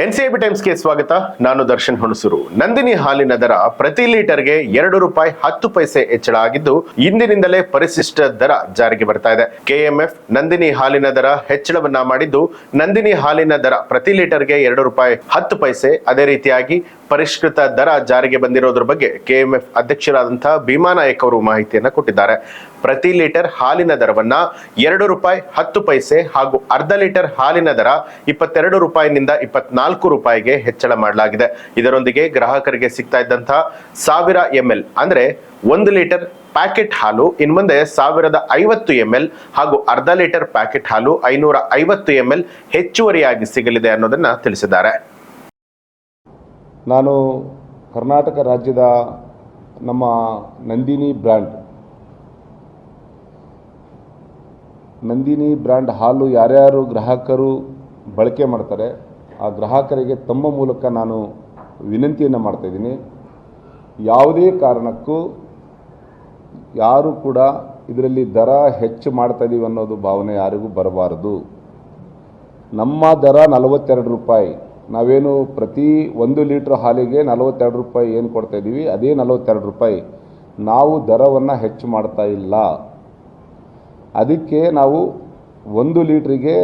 NCIB ಟೈಮ್ಸ್ಗೆ ಸ್ವಾಗತ. ನಾನು ದರ್ಶನ್ ಹುಣಸೂರು. ನಂದಿನಿ ಹಾಲಿನ ದರ ಪ್ರತಿ ಲೀಟರ್ಗೆ ಎರಡು ರೂಪಾಯಿ ಹತ್ತು ಪೈಸೆ ಹೆಚ್ಚಳ ಆಗಿದ್ದು ಇಂದಿನಿಂದಲೇ ಪರಿಶಿಷ್ಟ ದರ ಜಾರಿಗೆ ಬರ್ತಾ ಇದೆ. ಕೆಎಂಎಫ್ ನಂದಿನಿ ಹಾಲಿನ ದರ ಹೆಚ್ಚಳವನ್ನ ಮಾಡಿದ್ದು ನಂದಿನಿ ಹಾಲಿನ ದರ ಪ್ರತಿ ಲೀಟರ್ಗೆ ಎರಡು ರೂಪಾಯಿ ಹತ್ತು ಪೈಸೆ ಅದೇ ರೀತಿಯಾಗಿ ಪರಿಷ್ಕೃತ ದರ ಜಾರಿಗೆ ಬಂದಿರೋದ್ರ ಬಗ್ಗೆ ಕೆಎಂಎಫ್ ಅಧ್ಯಕ್ಷರಾದಂತಹ ಭೀಮಾ ನಾಯಕ್ ಅವರು ಮಾಹಿತಿಯನ್ನ ಕೊಟ್ಟಿದ್ದಾರೆ. ಪ್ರತಿ ಲೀಟರ್ ಹಾಲಿನ ದರವನ್ನ ಎರಡು ರೂಪಾಯಿ ಹತ್ತು ಪೈಸೆ ಹಾಗೂ ಅರ್ಧ ಲೀಟರ್ ಹಾಲಿನ ದರ ಇಪ್ಪತ್ತೆರಡು ರೂಪಾಯಿನಿಂದ ಇಪ್ಪತ್ನಾಲ್ಕು ರೂಪಾಯಿಗೆ ಹೆಚ್ಚಳ ಮಾಡಲಾಗಿದೆ. ಇದರೊಂದಿಗೆ ಗ್ರಾಹಕರಿಗೆ ಸಿಗ್ತಾ ಇದ್ದಂತಹ ಸಾವಿರ ಎಂ ಎಲ್ ಅಂದ್ರೆ ಒಂದು ಲೀಟರ್ ಪ್ಯಾಕೆಟ್ ಹಾಲು ಇನ್ನು ಮುಂದೆ ಸಾವಿರದ ಐವತ್ತು ಎಂ ಎಲ್ ಹಾಗೂ ಅರ್ಧ ಲೀಟರ್ ಪ್ಯಾಕೆಟ್ ಹಾಲು ಐನೂರ ಐವತ್ತು ಎಂ ಎಲ್ ಹೆಚ್ಚುವರಿಯಾಗಿ ಸಿಗಲಿದೆ ಅನ್ನೋದನ್ನ ತಿಳಿಸಿದ್ದಾರೆ. ನಾನು ಕರ್ನಾಟಕ ರಾಜ್ಯದ ನಮ್ಮ ನಂದಿನಿ ಬ್ರ್ಯಾಂಡ್. ನಂದಿನಿ ಬ್ರ್ಯಾಂಡ್ ಹಾಲು ಯಾರ್ಯಾರು ಗ್ರಾಹಕರು ಬಳಕೆ ಮಾಡ್ತಾರೆ, ಆ ಗ್ರಾಹಕರಿಗೆ ತಮ್ಮ ಮೂಲಕ ನಾನು ವಿನಂತಿಯನ್ನು ಮಾಡ್ತಾಯಿದ್ದೀನಿ ಯಾವುದೇ ಕಾರಣಕ್ಕೂ ಯಾರು ಕೂಡ ಇದರಲ್ಲಿ ದರ ಹೆಚ್ಚು ಮಾಡ್ತಾ ಇದೀವಿ ಅನ್ನೋದು ಭಾವನೆ ಯಾರಿಗೂ ಬರಬಾರದು. ನಮ್ಮ ದರ ನಲವತ್ತೆರಡು ರೂಪಾಯಿ. ನಾವೇನು ಪ್ರತಿ ಒಂದು ಲೀಟ್ರ್ ಹಾಲಿಗೆ ನಲವತ್ತೆರಡು ರೂಪಾಯಿ ಏನು ಕೊಡ್ತಾ ಇದ್ದೀವಿ, ಅದೇ ನಲವತ್ತೆರಡು ರೂಪಾಯಿ. ನಾವು ದರವನ್ನು ಹೆಚ್ಚು ಮಾಡ್ತಾ ಇಲ್ಲ. ಅದಕ್ಕೆ ನಾವು ಒಂದು ಲೀಟ್ರಿಗೆ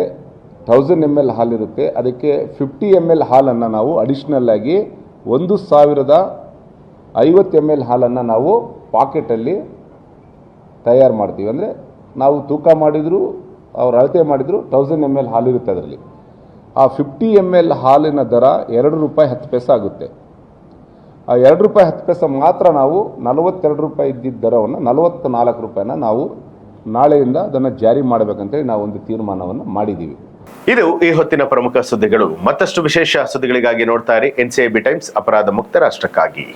ಥೌಸಂಡ್ ಎಂ ಎಲ್ ಹಾಲಿರುತ್ತೆ ಅದಕ್ಕೆ ಫಿಫ್ಟಿ ಎಂ ಎಲ್ ಹಾಲನ್ನು ನಾವು ಅಡಿಷ್ನಲ್ ಆಗಿ ಒಂದು ಸಾವಿರದ ಐವತ್ತು ಎಂ ಎಲ್ ಹಾಲನ್ನು ನಾವು ಪಾಕೆಟಲ್ಲಿ ತಯಾರು ಮಾಡ್ತೀವಿ. ಅಂದರೆ ನಾವು ತೂಕ ಮಾಡಿದರೂ, ಅವ್ರು ಅಳತೆ ಮಾಡಿದರೂ ಥೌಸಂಡ್ ಎಂ ಎಲ್ ಹಾಲಿರುತ್ತೆ ಅದರಲ್ಲಿ. ಆ ಫಿಫ್ಟಿ ಎಂ ಎಲ್ ಹಾಲಿನ ದರ ಎರಡು ರೂಪಾಯಿ ಹತ್ತು ಪೈಸೆ ಆಗುತ್ತೆ. ಆ ಎರಡು ರೂಪಾಯಿ ಹತ್ತು ಪೈಸೆ ಮಾತ್ರ ನಾವು ನಲವತ್ತೆರಡು ರೂಪಾಯಿ ಇದ್ದಿದ್ದ ದರವನ್ನು ನಲವತ್ತ ನಾಲ್ಕು ರೂಪಾಯಿನ ನಾವು ನಾಳೆಯಿಂದ ಅದನ್ನು ಜಾರಿ ಮಾಡಬೇಕಂತೇಳಿ ನಾವು ಒಂದು ತೀರ್ಮಾನವನ್ನು ಮಾಡಿದ್ದೀವಿ ಇದು ಈ ಹೊತ್ತಿನ ಪ್ರಮುಖ ಸುದ್ದಿಗಳು. ಮತ್ತಷ್ಟು ವಿಶೇಷ ಸುದ್ದಿಗಳಿಗಾಗಿ ನೋಡ್ತಾ ಇರಿ ಎನ್ಸಿಐಬಿ ಟೈಮ್ಸ್ ಅಪರಾಧ ಮುಕ್ತ ರಾಷ್ಟ್ರಕ್ಕಾಗಿ.